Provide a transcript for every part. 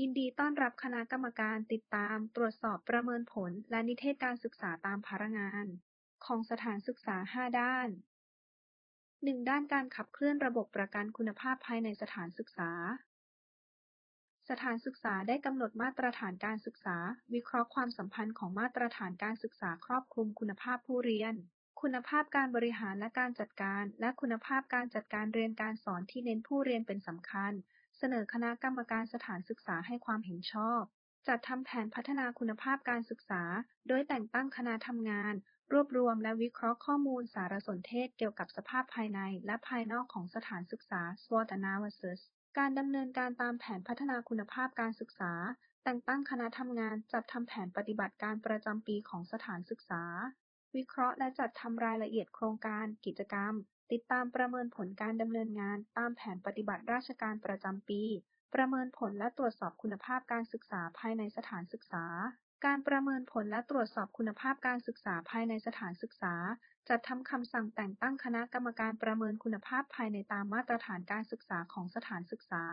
ยินดีต้อนรับคณะกรรมการติดตาม ตรวจสอบประเมินผล และนิเทศการศึกษาตามภาระงาน ของสถานศึกษา 5 ด้าน 1. ด้านการขับเคลื่อนระบบประกันคุณภาพภายในสถานศึกษา สถานศึกษาได้กำหนดมาตรฐานการศึกษา วิเคราะห์ความสัมพันธ์ของมาตรฐานการศึกษาครอบคลุมคุณภาพผู้เรียน คุณภาพการบริหารและการจัดการ และคุณภาพการจัดการเรียนการสอนที่เน้นผู้เรียนเป็นสำคัญ สนอคณะกรรมการสถานศึกษาให้ความเห็นชอบ จัดทำแผนพัฒนาคุณภาพการศึกษา โดยแต่งตั้งคณะทำงาน รวบรวมและวิเคราะห์ข้อมูลสารสนเทศเกี่ยวกับสภาพภายในและภายนอกของสถานศึกษา SWOT analysis การดำเนินการตามแผนพัฒนาคุณภาพการศึกษา แต่งตั้งคณะทำงานจัดทำแผนปฏิบัติการประจำปีของสถานศึกษา วิเคราะห์และจัดทำรายละเอียดโครงการ กิจกรรม ติดตามประเมินผลการดำเนินงานตามแผนปฏิบัติราชการประจำปี ประเมินผลและตรวจสอบคุณภาพการศึกษาภายในสถานศึกษา การประเมินผลและตรวจสอบคุณภาพการศึกษาภายในสถานศึกษา จัดทำคำสั่งแต่งตั้งคณะกรรมการประเมินคุณภาพภายในตามมาตรฐานการศึกษาของสถานศึกษา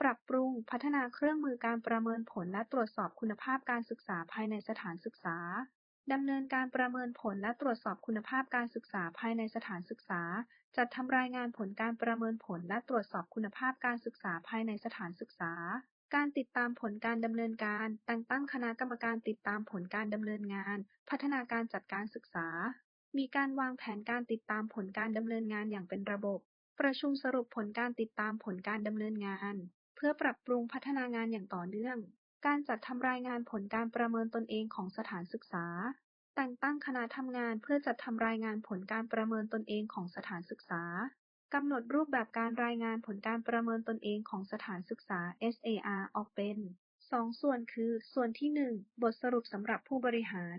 ปรับปรุง พัฒนาเครื่องมือการประเมินผลและตรวจสอบคุณภาพการศึกษาภายในสถานศึกษา ดำเนินการประเมินผลและตรวจสอบคุณภาพการศึกษาภายในสถานศึกษา จัดทำรายงานผลการประเมินผลและตรวจสอบคุณภาพการศึกษาภายในสถานศึกษา การติดตามผลการดำเนินการ แต่งตั้งคณะกรรมการติดตามผลการดำเนินงาน พัฒนาการจัดการศึกษา มีการวางแผนการติดตามผลการดำเนินงานอย่างเป็นระบบ ประชุมสรุปผลการติดตามผลการดำเนินงาน เพื่อปรับปรุงพัฒนางานอย่างต่อเนื่อง การจัดทำรายงานผลการประเมินตนเองของสถานศึกษา แต่งตั้งคณะทำงานเพื่อจัดทำรายงานผลการประเมินตนเองของสถานศึกษากำหนดรูปแบบการรายงานผลการประเมินตนเองของสถานศึกษา SAR ออกเป็น 2 ส่วนคือ ส่วนที่ 1 บทสรุปสำหรับผู้บริหาร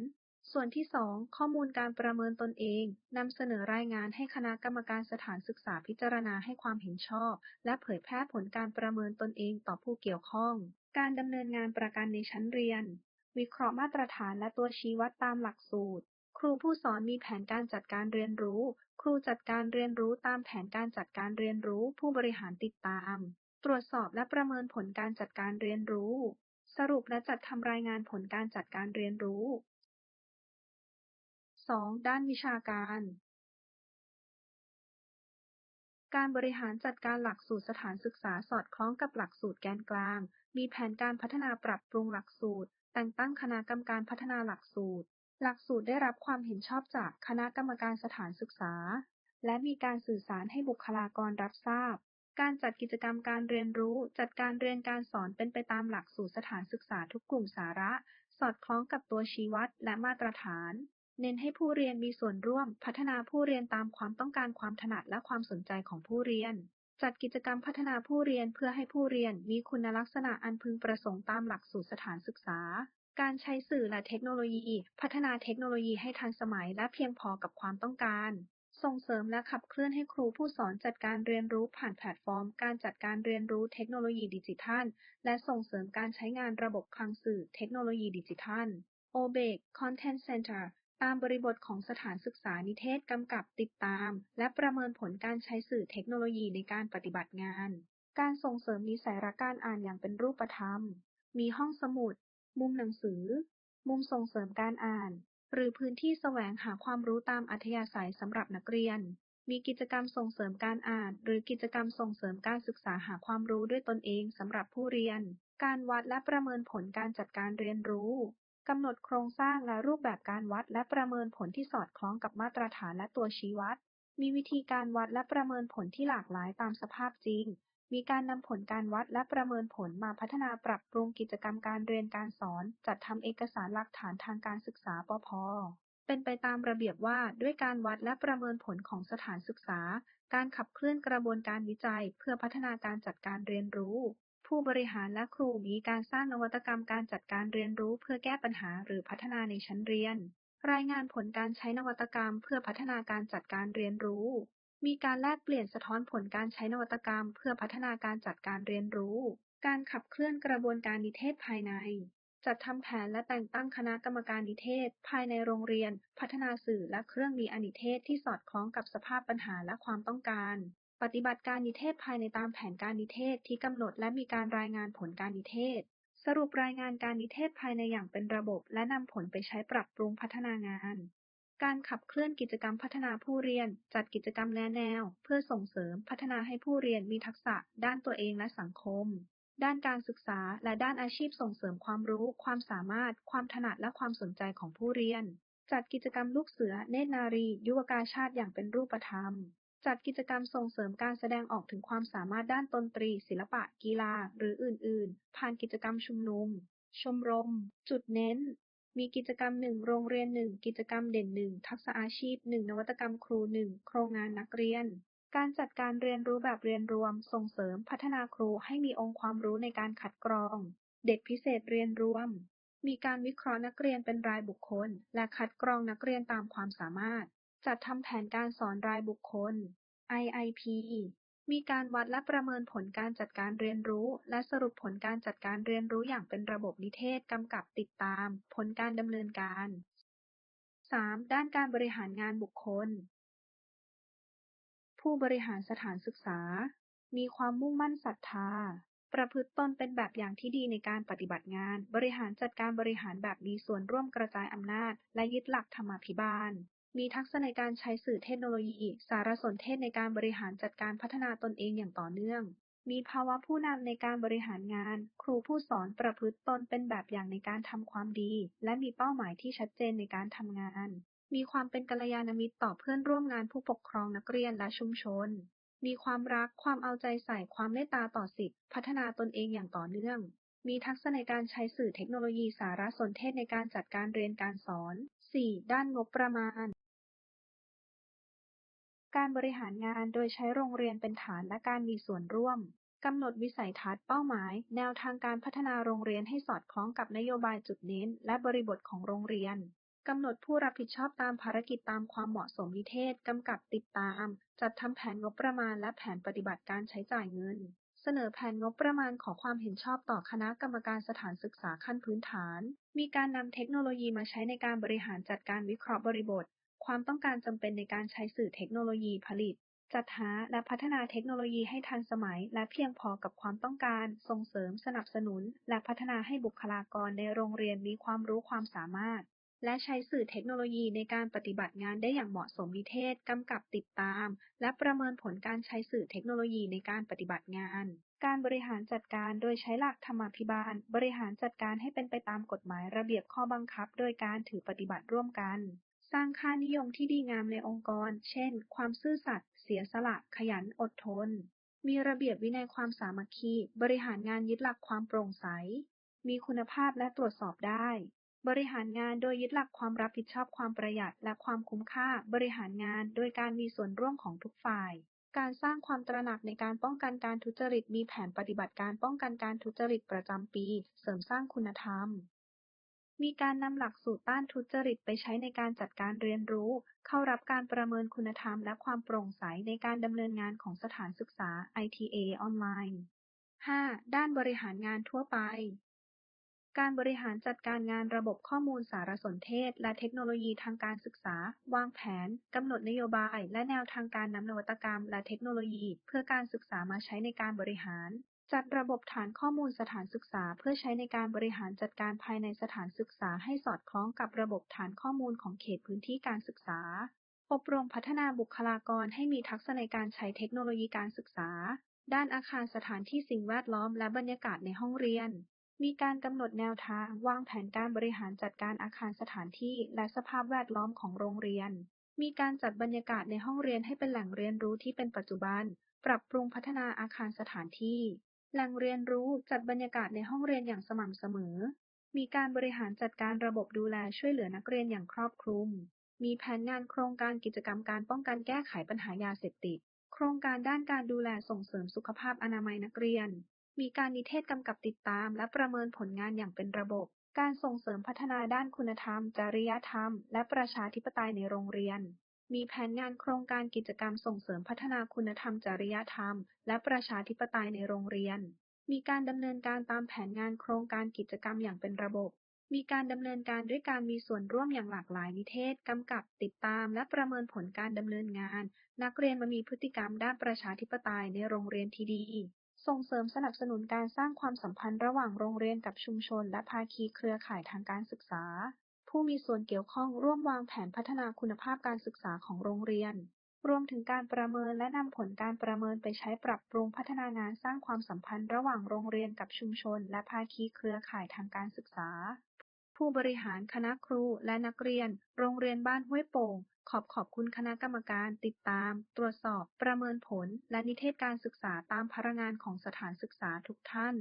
ส่วนที่ 2 ข้อมูลการประเมินตนเองนำเสนอรายงานให้คณะกรรมการสถานศึกษาพิจารณาให้ความเห็นชอบ และเผยแพร่ผลการประเมินตนเองต่อผู้เกี่ยวข้อง การดำเนินงานประกันในชั้นเรียน วิเคราะห์มาตรฐานและตัวชี้วัดตามหลักสูตร ครูผู้สอนมีแผนการจัดการเรียนรู้ ครูจัดการเรียนรู้ตามแผนการจัดการเรียนรู้ ผู้บริหารติดตาม ตรวจสอบและประเมินผลการจัดการเรียนรู้ สรุปและจัดทำรายงานผลการจัดการเรียนรู้ 2. ด้านวิชาการ การบริหารจัดการหลักสูตรสถานศึกษาสอดคล้องกับหลักสูตรแกนกลาง มีแผนการพัฒนาปรับปรุงหลักสูตร แต่งตั้งคณะกรรมการพัฒนาหลักสูตร หลักสูตรได้รับความเห็นชอบจากคณะกรรมการสถานศึกษา และมีการสื่อสารให้บุคลากรรับทราบ การจัดกิจกรรมการเรียนรู้ จัดการเรียนการสอนเป็นไปตามหลักสูตรสถานศึกษาทุกกลุ่มสาระ สอดคล้องกับตัวชี้วัดและมาตรฐาน เน้นให้ผู้เรียนมีส่วนร่วม พัฒนาผู้เรียนตามความต้องการความถนัดและความสนใจของผู้เรียน จัดกิจกรรมพัฒนาผู้เรียนเพื่อให้ผู้เรียนมีคุณลักษณะอันพึงประสงค์ตามหลักสูตรสถานศึกษา การใช้สื่อและเทคโนโลยี พัฒนาเทคโนโลยีให้ทันสมัยและเพียงพอกับความต้องการ ส่งเสริมและขับเคลื่อนให้ครูผู้สอนจัดการเรียนรู้ผ่านแพลตฟอร์ม การจัดการเรียนรู้เทคโนโลยีดิจิทัล และส่งเสริมการใช้งานระบบคลังสื่อเทคโนโลยีดิจิทัล OBEC Content Center ตามบริบทของสถานศึกษานิเทศกำกับติดตาม และประเมินผลการใช้สื่อเทคโนโลยีในการปฏิบัติงาน การส่งเสริมนิสัยรักการอ่านอย่างเป็นรูปธรรม มีห้องสมุด มุมหนังสือ มุมส่งเสริมการอ่าน หรือพื้นที่แสวงหาความรู้ตามอัธยาศัยสำหรับนักเรียน มีกิจกรรมส่งเสริมการอ่าน หรือกิจกรรมส่งเสริมการศึกษาหาความรู้ด้วยตนเองสำหรับผู้เรียน การวัดและประเมินผลการจัดการเรียนรู้ กำหนดโครงสร้างและรูปแบบการวัดและประเมินผลที่สอดคล้องกับมาตรฐานและตัวชี้วัด มีวิธีการวัดและประเมินผลที่หลากหลายตามสภาพจริง มีการนำผลการวัดและประเมินผลมาพัฒนาปรับปรุงกิจกรรมการเรียนการสอน จัดทำเอกสารหลักฐานทางการศึกษาปพเป็นไปตามระเบียบว่าด้วยการวัดและประเมินผลของสถานศึกษา การขับเคลื่อนกระบวนการวิจัย เพื่อพัฒนาการจัดการเรียนรู้ ผู้บริหารและครูมีการสร้างนวัตกรรมการจัดการเรียนรู้เพื่อแก้ปัญหาหรือพัฒนาในชั้นเรียน รายงานผลการใช้นวัตกรรมเพื่อพัฒนาการจัดการเรียนรู้ มีการแลกเปลี่ยนสะท้อนผลการใช้นวัตกรรม เพื่อพัฒนาการจัดการเรียนรู้ การขับเคลื่อนกระบวนการนิเทศภายใน จัดทำแผนและแต่งตั้งคณะกรรมการนิเทศ ภายในโรงเรียน พัฒนาสื่อและเครื่องมีอนิเทศที่สอดคล้องกับสภาพปัญหาและความต้องการ ปฏิบัติการนิเทศภายในตามแผนการนิเทศที่กำหนดและมีการรายงานผลการนิเทศ สรุปรายงานการนิเทศภายในอย่างเป็นระบบ และนำผลไปใช้ปรับปรุงพัฒนางาน การขับเคลื่อนกิจกรรมพัฒนาผู้เรียน จัดกิจกรรมแนะแนว เพื่อส่งเสริมพัฒนาให้ผู้เรียนมีทักษะ ด้านตัวเองและสังคม ด้านการศึกษา และด้านอาชีพส่งเสริมความรู้ ความสามารถ ความถนัดและความสนใจของผู้เรียน จัดกิจกรรมลูกเสือ เนตรนารี ยุวกาชาติอย่างเป็นรูปธรรม จัดกิจกรรมส่งเสริมการแสดงออกถึงความสามารถด้านดนตรี ศิลปะ กีฬา หรืออื่น ๆ ผ่านกิจกรรมชุมนุม ชมรม จุดเน้น มีกิจกรรมหนึ่งโรงเรียนหนึ่งกิจกรรมเด่นหนึ่งทักษะอาชีพหนึ่งนวัตกรรมครูหนึ่งโครงงานนักเรียน การจัดการเรียนรู้แบบเรียนรวม ส่งเสริมพัฒนาครูให้มีองค์ความรู้ในการคัดกรอง เด็กพิเศษเรียนรวม มีการวิเคราะห์นักเรียนเป็นรายบุคคล และคัดกรองนักเรียนตามความสามารถ จัดทำแผนการสอนรายบุคคล IIP มีการวัดและประเมินผลการจัดการเรียนรู้ และสรุปผลการจัดการเรียนรู้อย่างเป็นระบบนิเทศกำกับติดตาม ผลการดำเนินการ 3. ด้านการบริหารงานบุคคล ผู้บริหารสถานศึกษา มีความมุ่งมั่นศรัทธา ประพฤติตนเป็นแบบอย่างที่ดีในการปฏิบัติงาน บริหารจัดการบริหารแบบมีส่วนร่วมกระจายอำนาจ และยึดหลักธรรมาภิบาล มีทักษะในการใช้สื่อเทคโนโลยี สารสนเทศในการบริหารจัดการพัฒนาตนเองอย่างต่อเนื่อง มีภาวะผู้นำในการบริหารงาน ครูผู้สอนประพฤติตนเป็นแบบอย่างในการทำความดี และมีเป้าหมายที่ชัดเจนในการทำงาน มีความเป็นกัลยาณมิตรต่อเพื่อนร่วมงานผู้ปกครองนักเรียนและชุมชน มีความรัก ความเอาใจใส่ ความเมตตาต่อสิทธิพัฒนาตนเองอย่างต่อเนื่องมีทักษะในการใช้สื่อเทคโนโลยีสารสนเทศในการจัดการเรียนการสอน 4. ด้านงบประมาณ การบริหารงานโดยใช้โรงเรียนเป็นฐานและการมีส่วนร่วม กำหนดวิสัยทัศน์เป้าหมาย แนวทางการพัฒนาโรงเรียนให้สอดคล้องกับนโยบายจุดเน้น และบริบทของโรงเรียนกำหนดผู้รับผิดชอบตามภารกิจตามความเหมาะสมนิเทศ กำกับติดตาม จัดทำแผนงบประมาณและแผนปฏิบัติการใช้จ่ายเงิน เสนอแผนงบประมาณขอความเห็นชอบต่อคณะกรรมการสถานศึกษาขั้นพื้นฐาน มีการนำเทคโนโลยีมาใช้ในการบริหารจัดการวิเคราะห์บริบท ความต้องการจำเป็นในการใช้สื่อเทคโนโลยีผลิต จัดหาและพัฒนาเทคโนโลยีให้ทันสมัย และเพียงพอกับความต้องการ ส่งเสริมสนับสนุน และพัฒนาให้บุคลากรในโรงเรียนมีความรู้ความสามารถ และใช้สื่อเทคโนโลยีในการปฏิบัติงานได้อย่างเหมาะสมนิเทศกำกับติดตาม และประเมินผลการใช้สื่อเทคโนโลยีในการปฏิบัติงานการบริหารจัดการโดยใช้หลักธรรมาภิบาล บริหารจัดการให้เป็นไปตามกฎหมายระเบียบข้อบังคับ โดยการถือปฏิบัติร่วมกัน สร้างค่านิยมที่ดีงามในองค์กร เช่น ความซื่อสัตย์ เสียสละ ขยัน อดทน มีระเบียบวินัยความสามัคคี บริหารงานยึดหลักความโปร่งใส มีคุณภาพและตรวจสอบได้ บริหารงานโดยยึดหลักความรับผิดชอบความประหยัดและความคุ้มค่า บริหารงานโดยการมีส่วนร่วมของทุกฝ่าย การสร้างความตระหนักในการป้องกันการทุจริต มีแผนปฏิบัติการป้องกันการทุจริตประจำปี เสริมสร้างคุณธรรม มีการนำหลักสูตรต้านทุจริตไปใช้ในการจัดการเรียนรู้ เข้ารับการประเมินคุณธรรมและความโปร่งใสในการดำเนินงานของสถานศึกษา ITA ออนไลน์ 5. ด้านบริหารงานทั่วไป การบริหารจัดการงานระบบข้อมูลสารสนเทศ และเทคโนโลยีทางการศึกษา วางแผน กำหนดนโยบาย และแนวทางการนำนวัตกรรม และเทคโนโลยี เพื่อการศึกษามาใช้ในการบริหาร จัดระบบฐานข้อมูลสถานศึกษา เพื่อใช้ในการบริหารจัดการภายในสถานศึกษาให้สอดคล้องกับระบบฐานข้อมูลของเขตพื้นที่การศึกษา อบรมพัฒนาบุคลากรให้มีทักษะในการใช้เทคโนโลยีการศึกษา ด้านอาคารสถานที่สิ่งแวดล้อมและบรรยากาศในห้องเรียน มีการกำหนดแนวทางวางแผนการบริหารจัดการอาคารสถานที่ และสภาพแวดล้อมของโรงเรียน มีการจัดบรรยากาศในห้องเรียนให้เป็นแหล่งเรียนรู้ที่เป็นปัจจุบัน ปรับปรุงพัฒนาอาคารสถานที่ แหล่งเรียนรู้จัดบรรยากาศในห้องเรียนอย่างสม่ำเสมอ มีการบริหารจัดการระบบดูแลช่วยเหลือนักเรียนอย่างครอบคลุม มีแผนงานโครงการกิจกรรมการป้องกันแก้ไขปัญหายาเสพติด โครงการด้านการดูแลส่งเสริมสุขภาพอนามัยนักเรียน มีการนิเทศกำกับติดตาม และประเมินผลงานอย่างเป็นระบบ การส่งเสริมพัฒนาด้านคุณธรรม จริยธรรม และประชาธิปไตยในโรงเรียน มีแผนงานโครงการกิจกรรมส่งเสริมพัฒนาคุณธรรมจริยธรรม และประชาธิปไตยในโรงเรียน มีการดำเนินการตามแผนงานโครงการกิจกรรมอย่างเป็นระบบ มีการดำเนินการด้วยการมีส่วนร่วมอย่างหลากหลายนิเทศกำกับติดตามและประเมินผลการดำเนินงาน นักเรียนมามีพฤติกรรมด้านประชาธิปไตยในโรงเรียนที่ดี ส่งเสริมสนับสนุนการสร้างความสัมพันธ์ระหว่างโรงเรียนกับชุมชน และภาคีเครือข่ายทางการศึกษา ผู้มีส่วนเกี่ยวข้องร่วมวางแผนพัฒนาคุณภาพการศึกษาของโรงเรียน รวมถึงการประเมินและนำผลการประเมินไปใช้ปรับปรุงพัฒนางานสร้างความสัมพันธ์ระหว่างโรงเรียนกับชุมชน และภาคีเครือข่ายทางการศึกษา ผู้บริหารคณะครูและนักเรียน โรงเรียนบ้านห้วยโป่งขอบขอบคุณคณะกรรมการติดตาม ตรวจสอบ ประเมินผล และนิเทศการศึกษาตามพระงานของสถานศึกษาทุกท่าน